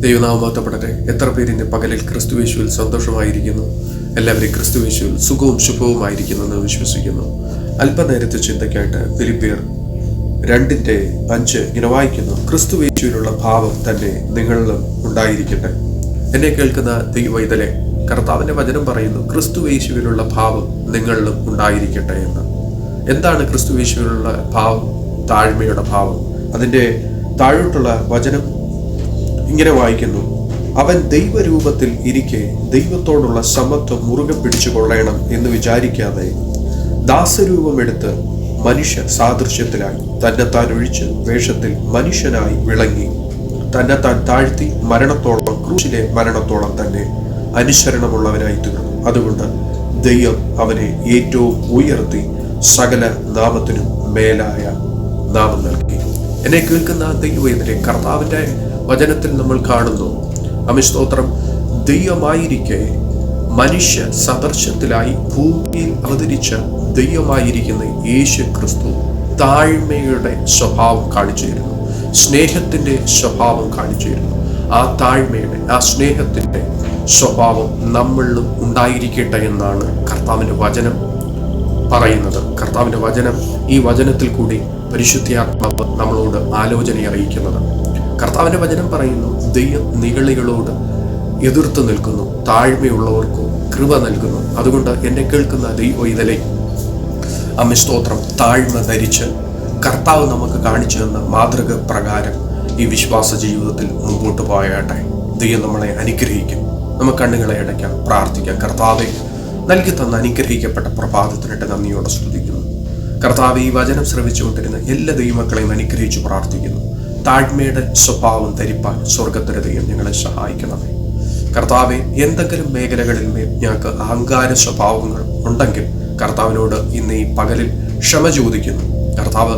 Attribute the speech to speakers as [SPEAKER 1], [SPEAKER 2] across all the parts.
[SPEAKER 1] ദൈവനാമത്തപ്പെടട്ടെ എത്ര പേരിന്റെ പകലിൽ ക്രിസ്തുവേശുവിൽ സന്തോഷമായിരിക്കുന്നു. എല്ലാവരും ക്രിസ്തുവേശുവിൽ സുഖവും ശുഭവുമായിരിക്കുന്നു എന്ന് വിശ്വസിക്കുന്നു. അല്പനേരത്തെ ചിന്തയ്ക്കായിട്ട് ഫിലിപ്പിയർ രണ്ടിന്റെ അഞ്ച് ഇങ്ങനെ വായിക്കുന്നു. ക്രിസ്തുവേശുവിനുള്ള ഭാവം തന്നെ നിങ്ങളിലും ഉണ്ടായിരിക്കട്ടെ. എന്നെ കേൾക്കുന്ന ദൈവവൈതലെ കർത്താവിന്റെ വചനം പറയുന്നു ക്രിസ്തുവേശുവിനുള്ള ഭാവം നിങ്ങളിലും ഉണ്ടായിരിക്കട്ടെ എന്ന്. എന്താണ് ക്രിസ്തുവേശുവിനുള്ള ഭാവം? താഴ്മയുടെ ഭാവം. അതിന്റെ താഴോട്ടുള്ള വചനം ഇങ്ങനെ വായിക്കുന്നു. അവൻ ദൈവരൂപത്തിൽ ഇരിക്കെ ദൈവത്തോടുള്ള സമത്വം മുറുകെ പിടിച്ചു കൊള്ളണം എന്ന് വിചാരിക്കാതെ ദാസരൂപമെടുത്ത് മനുഷ്യ സാദൃശ്യത്തിലായി താൻ ഒഴിച്ച് വേഷത്തിൽ മനുഷ്യനായി വിളങ്ങി. തന്നെത്താൻ താഴ്ത്തി മരണത്തോളം ക്രൂശിലെ മരണത്തോളം തന്നെ അനുസരണമുള്ളവനായി തീർന്നു. അതുകൊണ്ട് ദൈവം അവനെ ഏറ്റവും ഉയർത്തി സകല നാമത്തിനും മേലായ നാമം നൽകി. എന്നെ കേൾക്കുന്ന ദൈവം എന്നെ കർത്താവിന്റെ വചനത്തിൽ നമ്മൾ കാണുന്നു. അമിസ്തോത്രം ദൈവമായിരിക്കെ മനുഷ്യ സദർശത്തിലായി ഭൂമിയിൽ അവതരിച്ച ദൈവമായിരിക്കുന്ന യേശു ക്രിസ്തു താഴ്മയുടെ സ്വഭാവം കാണിച്ചിരുന്നു. സ്നേഹത്തിന്റെ സ്വഭാവം കാണിച്ചിരുന്നു. ആ താഴ്മയുടെ ആ സ്നേഹത്തിന്റെ സ്വഭാവം നമ്മളിലും ഉണ്ടായിരിക്കട്ടെ എന്നാണ് കർത്താവിന്റെ വചനം പറയുന്നത്. കർത്താവിന്റെ വചനം ഈ വചനത്തിൽ കൂടി പരിശുദ്ധിയാത്മാവ് നമ്മളോട് ആലോചന അറിയിക്കുന്നത് കർത്താവിന്റെ വചനം പറയുന്നു ദൈവം നികളികളോട് എതിർത്ത് നിൽക്കുന്നു താഴ്മയുള്ളവർക്കും കൃപ നൽകുന്നു. അതുകൊണ്ട് എന്നെ കേൾക്കുന്ന ദൈവ ഇതലെ അമ്മ സ്തോത്രം. താഴ്മ ധരിച്ച് കർത്താവ് നമുക്ക് കാണിച്ചു തന്ന മാതൃക പ്രകാരം ഈ വിശ്വാസ ജീവിതത്തിൽ മുമ്പോട്ട് പോയാട്ടെ. ദൈവം നമ്മളെ അനുഗ്രഹിക്കും. നമുക്ക് കണ്ണുകളെ അടയ്ക്കാം പ്രാർത്ഥിക്കാം. കർത്താവെ നൽകി തന്ന അനുഗ്രഹിക്കപ്പെട്ട പ്രഭാതത്തിനിട്ട് നന്ദിയോടെ സ്തുതിക്കുന്നു. കർത്താവ് ഈ വചനം ശ്രവിച്ചുകൊണ്ടിരുന്ന എല്ലാ ദൈവമക്കളെയും അനുഗ്രഹിച്ചു പ്രാർത്ഥിക്കുന്നു. താഴ്മയുടെ സ്വഭാവം ധരിപ്പാൻ സ്വർഗത്തിന് ദൈവം ഞങ്ങളെ സഹായിക്കണമേ. കർത്താവെ എന്തെങ്കിലും മേഖലകളിൽ ഞങ്ങൾക്ക് അഹങ്കാര സ്വഭാവങ്ങൾ ഉണ്ടെങ്കിൽ കർത്താവിനോട് ഇന്ന് ഈ പകലിൽ ക്ഷമ ചോദിക്കുന്നു. കർത്താവ്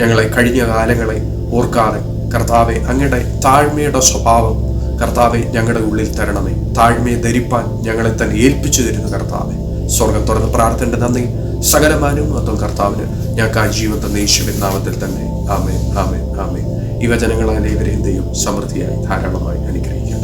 [SPEAKER 1] ഞങ്ങളെ കഴിഞ്ഞ കാലങ്ങളെ ഓർക്കാതെ കർത്താവെ അങ്ങയുടെ താഴ്മയുടെ സ്വഭാവം കർത്താവെ ഞങ്ങളുടെ ഉള്ളിൽ തരണമേ. താഴ്മയെ ധരിപ്പാൻ ഞങ്ങളെ തന്നെ ഏൽപ്പിച്ചു തരുന്നു കർത്താവെ. സ്വർഗം തുറന്ന് പ്രാർത്ഥന നന്ദി. സകലമാനവും മൊത്തം കർത്താവിന് ഞങ്ങൾക്ക് ആ ജീവിതത്തെ നാമത്തിൽ തന്നെ. ആമേ ആമേ ഈ വചനങ്ങളാൽ ഇവരെയും ദൈവം സമൃദ്ധിയായി ധാരാളമായി അനുഗ്രഹിക്കും